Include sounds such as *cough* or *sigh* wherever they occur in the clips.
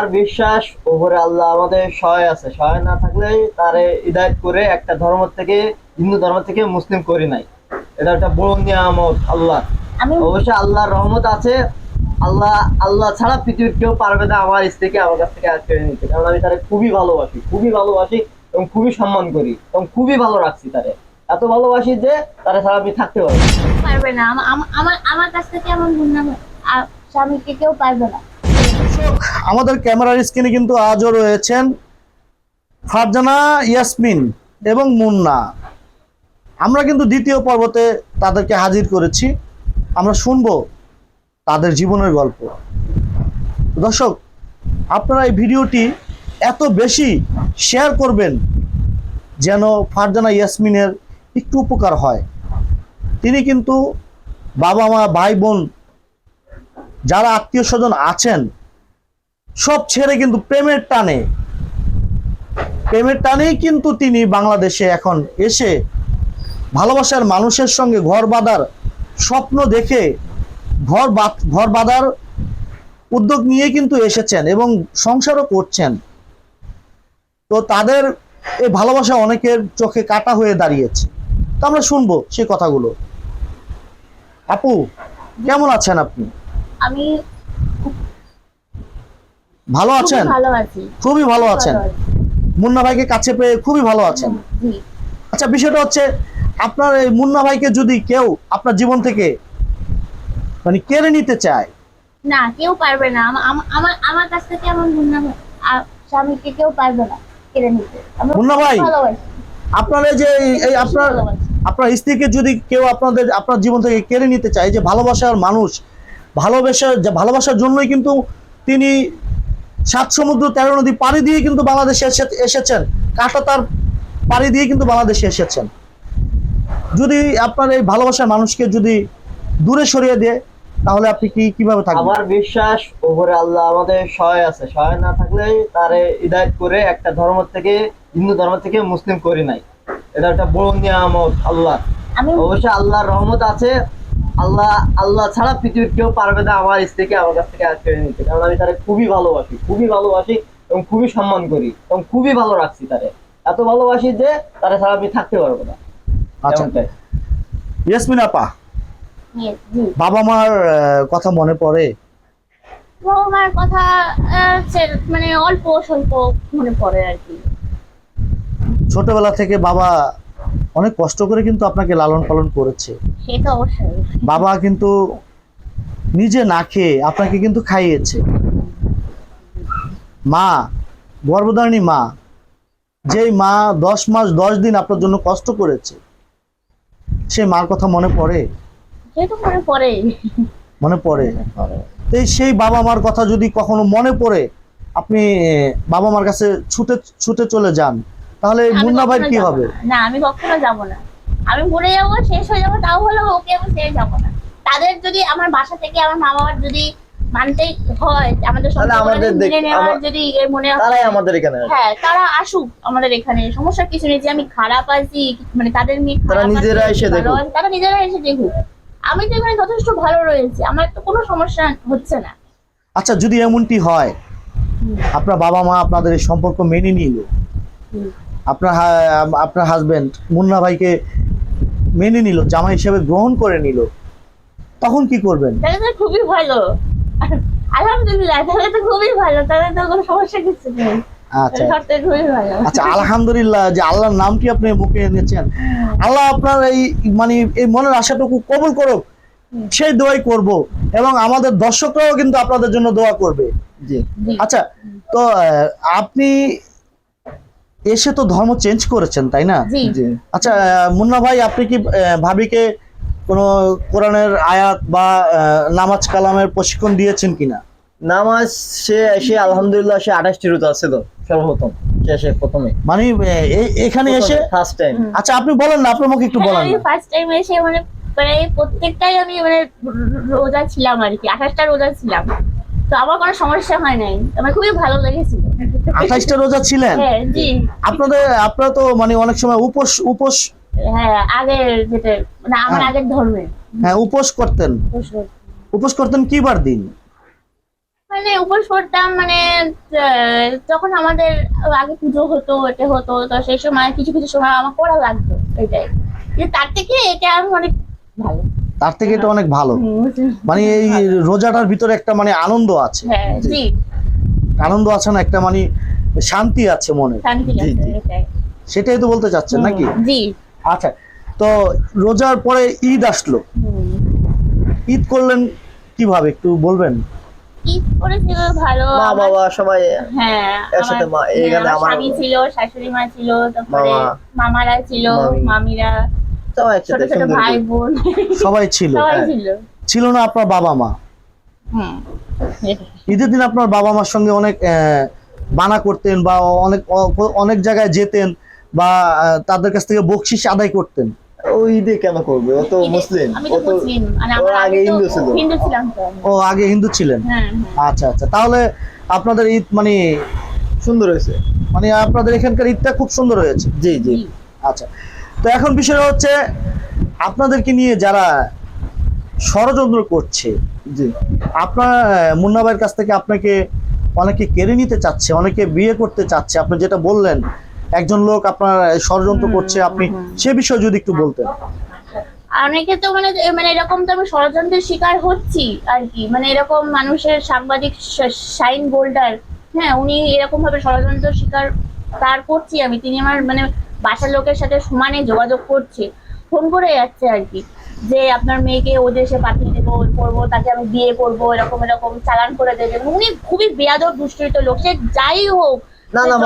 আর বিশ্বাস ওপরে আল্লাহ আমাদের সহায় আছে। সহায় না থাকলে তারে ইদায়ত করে একটা ধর্ম থেকে হিন্দু ধর্ম থেকে মুসলিম করি নাই। এটা একটা বড় নিয়ামত আল্লাহ। অবশ্যই আল্লাহর রহমত আছে। আল্লাহ আল্লাহ ছাড়া পৃথিবীর কেউ পারবে না আমার স্ত্রীকে আমার কাছ থেকে আজ কেড়ে নিতে। কারণ আমি তারে খুবই ভালোবাসি খুবই ভালোবাসি এবং খুবই সম্মান করি এবং খুবই ভালো রাখছি তারে। এত ভালোবাসি যে তারা ছাড়া আমি থাকতে পারব পারবে না। আমা- আমা- আমার আমার কাছ থেকে আমার স্বামীকে কেউ পারবে না। আমাদের ক্যামেরার স্ক্রিনে কিন্তু আজও রয়েছেন ফারজানা ইয়াসমিন এবং মুন্না। আমরা কিন্তু দ্বিতীয় পর্বতে তাদেরকে হাজির করেছি। আমরা শুনব তাদের জীবনের গল্প। দর্শক, আপনারা এই ভিডিওটি এত বেশি শেয়ার করবেন যেন ফারজানা ইয়াসমিনের একটু উপকার হয়। তিনি কিন্তু বাবা মা ভাই বোন যারা আত্মীয় স্বজন আছেন সব ছেড়ে কিন্তু প্রেমের টানে। প্রেমের টানেই কিন্তু তিনি বাংলাদেশে এখন এসে ভালোবাসার মানুষের সঙ্গে ঘর বাঁধার স্বপ্ন দেখে ঘর ঘর বাঁধার উদ্যোগ নিয়ে কিন্তু এসেছেন এবং সংসারও করছেন। তো তাদের এই ভালোবাসা অনেকের চোখে কাটা হয়ে দাঁড়িয়েছে। তো আমরা শুনব সেই কথাগুলো। আপু, কেমন আছেন আপনি? আমি ভালো আছেন? ভালো আছি। খুবই ভালো আছেন। মুন্না ভাইকে কাছে পেয়ে খুবই ভালো আছেন। আচ্ছা বিষয়টা হচ্ছে আপনার এই মুন্না ভাইকে যদি কেউ আপনার জীবন থেকে মানে কেড়ে নিতে চায়। না কেউ পারবে না। আমা- আমা- আমার আমার কাছ থেকে আমার মুন্না ভাই স্বামীকে কেউ পারবে না কেড়ে নিতে। মুন্না ভাই, আপনার এই যে এই আপনার আপনার স্ত্রীকে যদি কেউ আপনাদের আপনার জীবন থেকে কেড়ে নিতে চায় যে ভালোবাসার মানুষ ভালোবাসার ভালোবাসার জন্যই কিন্তু তিনি সাত সমুদ্র তেরো নদী পাড়ি দিয়ে কিন্তু বাংলাদেশে এসেছেন। কাটা তার পাড়ি দিয়ে কিন্তু বাংলাদেশে এসেছেন। যদি আপনার এই ভালোবাসার মানুষকে যদি দূরে সরিয়ে দেয় তাহলে আপনি কি কীভাবে থাকবেন? আমার বিশ্বাস ওপরে আল্লাহ আমাদের সহায় আছে। সহায় না থাকলে তারে ইদায়ত করে একটা ধর্ম থেকে হিন্দু ধর্ম থেকে মুসলিম করি নাই। এটা একটা বড় নিয়ামত আল্লাহ। অবশ্যই আল্লাহর রহমত আছে। আল্লাহ আল্লাহ ছাড়া পৃথিবীর কেউ পারবে না আমার স্ত্রীকে আমার কাছ থেকে আজকে নিতে। কারণ আমি তারে খুবই ভালোবাসি খুবই ভালোবাসি এবং খুবই সম্মান করি এবং খুবই ভালো রাখছি তারে। এত ভালোবাসি যে তারা ছাড়া আমি থাকতে পারব না। আচ্ছা। ইয়াসমিন আপা বাবা মার কথা মনে পড়ে? বাবা মার কথা মানে অল্প স্বল্প মনে পড়ে আর কি। ছোটবেলা থেকে বাবা অনেক কষ্ট করে কিন্তু আপনাকে লালন পালন করেছে। বাবা কিন্তু নিজে না খেয়ে আপনাকে কিন্তু খাইয়েছে। মা গর্ভধারিণী মা যেই মা দশ মাস দশ দিন আপনার জন্য কষ্ট করেছে সেই মার কথা মনে পড়ে? মনে পড়ে। মনে পড়ে? তো এই সেই বাবা মার কথা যদি কখনো মনে পড়ে আপনি বাবা মার কাছে ছুটে ছুটে চলে যান তাহলে মুন্না ভাই কি হবে। না আমি কখনো যাব না। আমি মরে যাব শেষ হয়ে যাব তাও হলো ওকে আমি শেষ যাব না। তাদের যদি আমার বাসা থেকে আমার মা বাবার যদি মানতে হয় আমাদের যদি যদি মনে তারাই আমাদের এখানে হ্যাঁ তারা আসুক আমাদের এখানে সমস্যা কিছু নেই যে আমি খারাপ আছি মানে তাদের মেয়ে তারা নিজেরা এসে দেখুক। তারা নিজেরা এসে দেখুক। আমি তো এখানে যথেষ্ট ভালো রয়েছে আমার তো কোনো সমস্যা হচ্ছে না। আচ্ছা যদি এমনটি হয় আপনার বাবা মা আপনাদের সম্পর্ক মেনে নিল আপনার আপনার হাজবেন্ড মুন্না ভাইকে মেনে নিল জামা হিসেবে গ্রহণ করে নিল। তখন কি করবেন? খুবই ভালো। আলহামদুলিল্লাহ তাহলে তো খুবই ভালো তাহলে তো কোনো সমস্যা কিছু নেই। আচ্ছা। আচ্ছা আলহামদুলিল্লাহ যে আল্লাহর নামটি আপনি মুখে এনেছেন? আল্লাহ আপনার এই মানে এই মনের আশাটুকু কবুল করুক সেই দোয়াই করব এবং আমাদের দর্শকরাও কিন্তু আপনাদের জন্য দোয়া করবে। জি। আচ্ছা তো আপনি এসে তো ধর্ম চেঞ্জ করেছেন তাই না? আচ্ছা আহ, মুন্না ভাই আপনি কি আহ, ভাবিকে কোনো কোরআনের আয়াত বা আহ, নামাজ কালামের প্রশিক্ষণ দিয়েছেন কিনা? নামাজ সে এসে আলহামদুলিল্লাহ সে আঠাশটি রুত আছে তো সর্বপ্রথম সে এসে প্রথমে। মানে এখানে এসে? ফার্স্ট টাইম আচ্ছা আপনি বলেন না আপনার মুখে একটু বলেন ফার্স্ট টাইম এসে মানে প্রায় প্রত্যেকটাই আমি মানে রোজা ছিলাম আর কি আঠাশটা রোজা ছিলাম। তো আমার কোনো সমস্যা হয় নাই। আমার খুবই ভালো লেগেছিল। আঠাইশটা রোজা ছিলেন? হ্যাঁ জি। আপনাদের আপনারা তো মানে অনেক সময় উপোস উপোস হ্যাঁ আগের যেটা মানে আমার হ্যাঁ। আগের ধর্মে। হ্যাঁ উপোস করতেন। উপোস করতেন কি বার দিন? মানে উপোস করতাম মানে যখন আমাদের আগে পুজো হতো এটা হতো তো সেই সময় কিছু কিছু সময় আমার পড়া লাগতো এটাই। তার থেকে এটা আমি অনেক ভালো। তার থেকে এটা অনেক ভালো। মানে এই রোজাটার ভিতরে একটা মানে আনন্দ আছে। হ্যাঁ আনন্দ আছে না একটা মানে শান্তি আছে মনে। জি, জি। সেটাই তো বলতে চাচ্ছেন নাকি? আচ্ছা তো রোজার পরে ঈদ আসলো। ঈদ করলেন কীভাবে একটু বলবেন? ঈদ করেছিল ভালো মা বাবা সবাই হ্যাঁ একসাথে মা- এখানে আমার আমার- স্বামী ছিল শাশুড়ি মা ছিল তারপরে মামারা ছিল মামিরা সবাই একসাথে সুন্দর। ভাই বোন সবাই ছিল হ্যাঁ। ছিল। ছিল না আপনার বাবা মা? ঈদের দিন আপনার বাবা মার সঙ্গে অনেক বানা করতেন বা অনেক অনেক জায়গায় যেতেন বা তাদের কাছ থেকে বকশিস আদায় করতেন। ও ঈদে কেন করবে? ও তো মুসলিম। ও তো মানে আগে হিন্দু ছিল। হিন্দু ছিলাম তো আমি। ও আগে হিন্দু ছিলেন? হ্যাঁ হ্যাঁ। আচ্ছা আচ্ছা। তাহলে আপনাদের ঈদ মানে সুন্দর হয়েছে। মানে আপনাদের এখানকার ঈদটা খুব সুন্দর হয়েছে। জি। জি। আচ্ছা। তো এখন বিষয়টা হচ্ছে আপনাদেরকে নিয়ে যারা ষড়যন্ত্র করছে জি। আপনার মুন্না ভাইয়ের কাছ থেকে আপনাকে অনেকে কেড়ে নিতে চাচ্ছে অনেকে বিয়ে করতে চাচ্ছে। আপনি যেটা বললেন একজন লোক আপনার ষড়যন্ত্র করছে আপনি সে বিষয়ে যদি একটু বলতেন। অনেকে তো মানে মানে এরকম তো আমি ষড়যন্ত্রের শিকার হচ্ছি আর কি। মানে এরকম মানুষের সাংবাদিক সাইন বোল্ডার হ্যাঁ উনি এরকম ভাবে ষড়যন্ত্র শিকার তার করছি আমি। তিনি আমার মানে বাসার লোকের সাথে সমানে যোগাযোগ করছে ফোন করে যাচ্ছে আর কি। যে আপনার মেয়েকে ও দেশে পাঠিয়ে দেবো ওই করব তাকে আমি বিয়ে করব এরকম এরকম চালান করে দেবে। উনি খুবই বেয়াদব দুষ্কৃত লোক সে যাই হোক নানা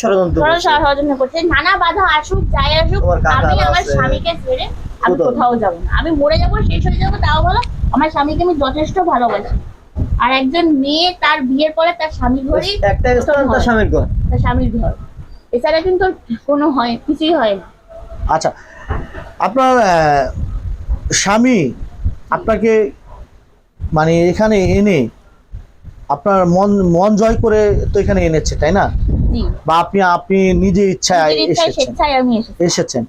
ষড়যন্ত্র ষড়যন্ত্র করছে। নানা বাধা আসুক যাই আসুক আমি আমার স্বামীকে ছেড়ে আমি কোথাও যাব না। আমি মরে যাব শেষ হয়ে যাব তাও ভালো। আমার স্বামীকে আমি যথেষ্ট ভালোবাসি। আর একজন মেয়ে তার বিয়ের পরে তার স্বামী ঘরই একটা তার স্বামীর ঘর। তার স্বামীর ঘর। এছাড়া কিন্তু কোনো হয় কিছুই হয় না। আচ্ছা আপনার স্বামী আপনাকে মানে এখানে এনে আপনার মন মন জয় করে তো এখানে এনেছে তাই না? বা আপনি আপনি নিজে ইচ্ছায় এসেছেন।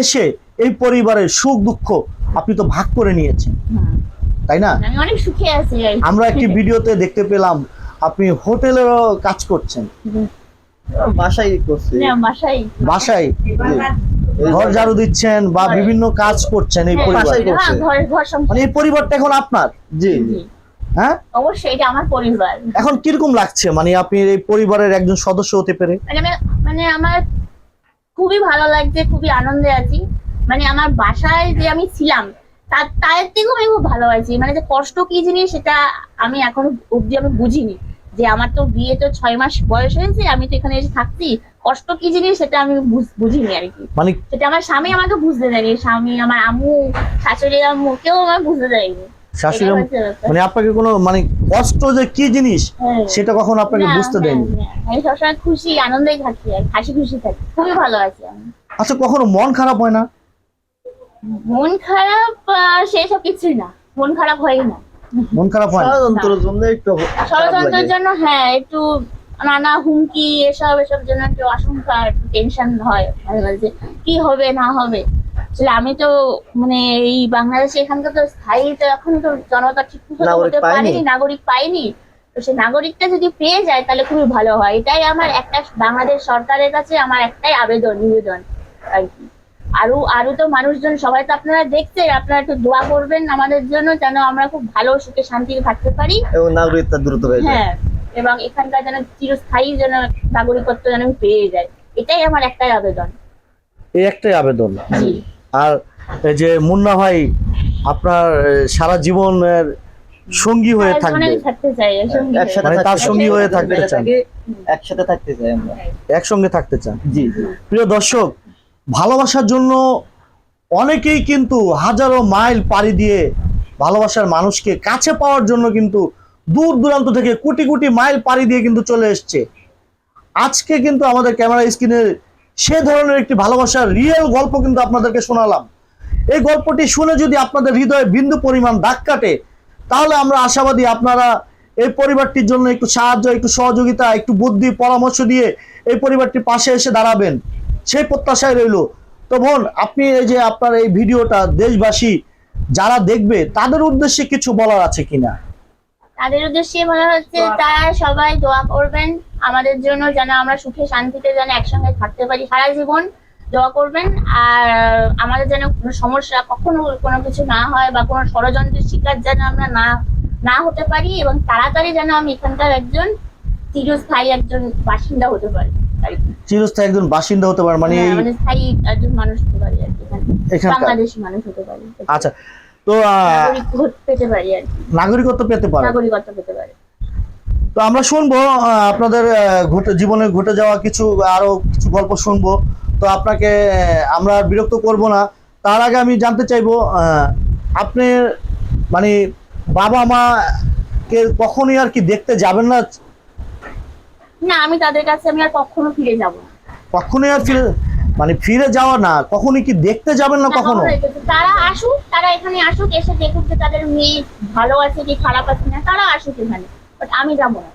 এসে এই পরিবারের সুখ দুঃখ আপনি তো ভাগ করে নিয়েছেন। তাই না? অনেক সুখে আছি আমরা একটি *laughs* ভিডিওতে দেখতে পেলাম আপনি হোটেলেরও কাজ করছেন। বাসায় করছে। বাসায়। বাসায়? ঘর ঝাড়ু দিচ্ছেন বা হ্যাঁ। বিভিন্ন কাজ করছেন এই হ্যাঁ। হ্যাঁ, মানে এই পরিবারটা এখন আপনার? জি। হ্যাঁ? অবশ্যই এটা আমার পরিবার। এখন কীরকম লাগছে? মানে আপনি এই পরিবারের একজন সদস্য হতে পেরে? মানে মানে আমার খুবই ভালো লাগছে খুবই আনন্দে আছি। মানে আমার বাসায় যে আমি ছিলাম তার তার থেকেও আমি খুব ভালো আছি মানে যে কষ্ট কি জিনিস সেটা আমি এখনও অব্দি আমি বুঝিনি। যে আমার তো বিয়ে তো ছয় মাস বয়স হয়েছে আমি তো এখানে এসে থাকছি কষ্ট কি জিনিস সেটা আমি বুঝিনি আর কি মানে সেটা আমার স্বামী আমাকে বুঝতে দেয়নি স্বামী আমার আম্মু শাশুড়ি আম্মু কেউ আমার বুঝতে দেয়নি শাশুড়ি। মানে আপনাকে কোনো মানে কষ্ট যে কি জিনিস হ্যাঁ। সেটা কখনো আপনাকে বুঝতে দেয়নি। আমি সবসময় খুশি আনন্দেই থাকি হাসি খুশি থাকি খুবই ভালো আছি আমি আচ্ছা কখনো মন খারাপ হয় না মন খারাপ সেসব কিছুই না মন খারাপ হয় না মন খারাপ হয় ষড়যন্ত্রের জন্য একটু ষড়যন্ত্রের জন্য হ্যাঁ একটু নানা হুমকি এসব এসব জন্য একটু আশঙ্কা একটু টেনশন হয়। মাঝে মাঝে কি হবে না হবে? আসলে আমি তো মানে এই বাংলাদেশে এখানকার তো স্থায়ী তো এখন তো জনতা ঠিক মতো হতে পারেনি নাগরিক পাইনি তো সেই নাগরিকটা যদি পেয়ে যায় তাহলে খুবই ভালো হয়। এটাই আমার একটা বাংলাদেশ সরকারের কাছে আমার একটাই আবেদন নিবেদন আর কি। আরও আরও তো মানুষজন সবাই তো আপনারা দেখছেন আপনারা একটু দোয়া করবেন আমাদের জন্য যেন আমরা খুব ভালো সুখে শান্তিতে থাকতে পারি। এবং নাগরিকতা দ্রুত হয়ে যায়। হ্যাঁ এবং এখানকার যেন চিরস্থায়ী যেন নাগরিকত্ব যেন আমি পেয়ে যাই। এটাই আমার একটাই আবেদন। এই একটাই আবেদন। আর এই যে মুন্না ভাই আপনার সারা জীবনের সঙ্গী হয়ে থাকবে। থাকতে চাই একসাথে মানে তার সঙ্গী হয়ে থাকতে চান। একসাথে থাকতে চাই আমরা। একসঙ্গে থাকতে চান। জি। প্রিয় দর্শক ভালোবাসার জন্য অনেকেই কিন্তু হাজারো মাইল পাড়ি দিয়ে ভালোবাসার মানুষকে কাছে পাওয়ার জন্য কিন্তু দূর দূরান্ত থেকে কোটি কোটি মাইল পাড়ি দিয়ে কিন্তু চলে এসছে। আজকে কিন্তু আমাদের ক্যামেরা স্ক্রিনে সে ধরনের একটি ভালোবাসার রিয়েল গল্প কিন্তু আপনাদেরকে শোনালাম। এই গল্পটি শুনে যদি আপনাদের হৃদয়ে বিন্দু পরিমাণ দাগ কাটে, তাহলে আমরা আশাবাদী আপনারা এই পরিবারটির জন্য একটু সাহায্য, একটু সহযোগিতা, একটু বুদ্ধি, পরামর্শ দিয়ে এই পরিবারটির পাশে এসে দাঁড়াবেন। সেই প্রত্যাশায় রইল। তো বোন, আপনি এই যে আপনার এই ভিডিওটা দেশবাসী যারা দেখবে, তাদের উদ্দেশ্যে কিছু বলার আছে কিনা? তাদের উদ্দেশ্যে বলা হচ্ছে, তারা সবাই দোয়া করবেন। আমাদের জন্য যেন আমরা সুখে শান্তিতে যেন একসঙ্গে থাকতে পারি সারা জীবন, দোয়া করবেন। আর আমাদের যেন কোনো সমস্যা কখনো কোনো কিছু না হয় বা কোনো ষড়যন্ত্রের শিকার যেন আমরা না না হতে পারি এবং তাড়াতাড়ি যেন আমি এখানকার একজন চিরস্থায়ী একজন বাসিন্দা হতে পারি। চিরস্থায়ী একজন বাসিন্দা হতে পারে মানে হ্যাঁ, মানে স্থায়ী একজন মানুষ হতে পারি আর কি বাংলাদেশি মানুষ হতে পারি। আচ্ছা তো পেতে পারি আর নাগরিকত্ব পেতে পারে। নাগরিকত্ব পেতে পারি। তো আমরা শুনব আপনাদের ঘটে জীবনে ঘটে যাওয়া কিছু আরও কিছু গল্প শুনব। তো আপনাকে আমরা বিরক্ত করব না। তার আগে আমি জানতে চাইব আহ, আপনি মানে বাবা মা কে কখনই আর কি দেখতে যাবেন না না আমি তাদের কাছে আমি আর কখনো ফিরে যাব না। কখনোই আর ফিরে মানে ফিরে যাওয়া না কখনো কি দেখতে যাবেন না কখনো? তারা আসুক তারা এখানে আসুক এসে দেখুক যে তাদের মেয়ে ভালো আছে কি খারাপ আছে না তারা আসুক এখানে। বাট আমি যাব না।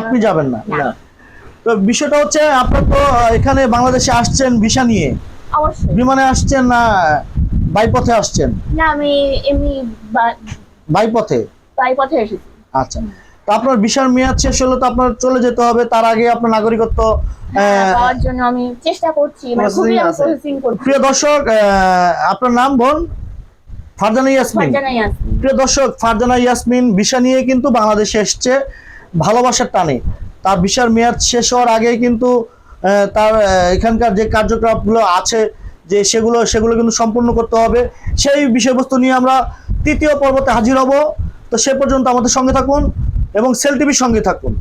আপনি যাবেন না? না। তো বিষয়টা হচ্ছে আপনার তো এখানে বাংলাদেশে আসছেন ভিসা নিয়ে। অবশ্যই। বিমানে আসছেন না বাইপথে আসছেন? না আমি এমনি বাইপথে? বাই পথে এসেছি। আচ্ছা। তো আপনার ভিসার মেয়াদ শেষ হলে তো আপনার চলে যেতে হবে তার আগে আপনার নাগরিকত্ব হ্যাঁ, আহ, পাওয়ার জন্য আমি চেষ্টা করছি মানে খুবই প্রিয় দর্শক আপনার নাম বোন? ফারজানা ইয়াসমিন। প্রিয় দর্শক ফারজানা ইয়াসমিন ভিসা নিয়ে কিন্তু বাংলাদেশে এসছে ভালোবাসার টানে। তার ভিসার মেয়াদ শেষ হওয়ার আগেই কিন্তু তার এখানকার যে কার্যকলাপগুলো আছে যে সেগুলো সেগুলো কিন্তু সম্পূর্ণ করতে হবে। সেই বিষয়বস্তু নিয়ে আমরা তৃতীয় পর্বতে হাজির হব। তো সে পর্যন্ত আমাদের সঙ্গে থাকুন। এবং সেল টিভির সঙ্গে থাকুন।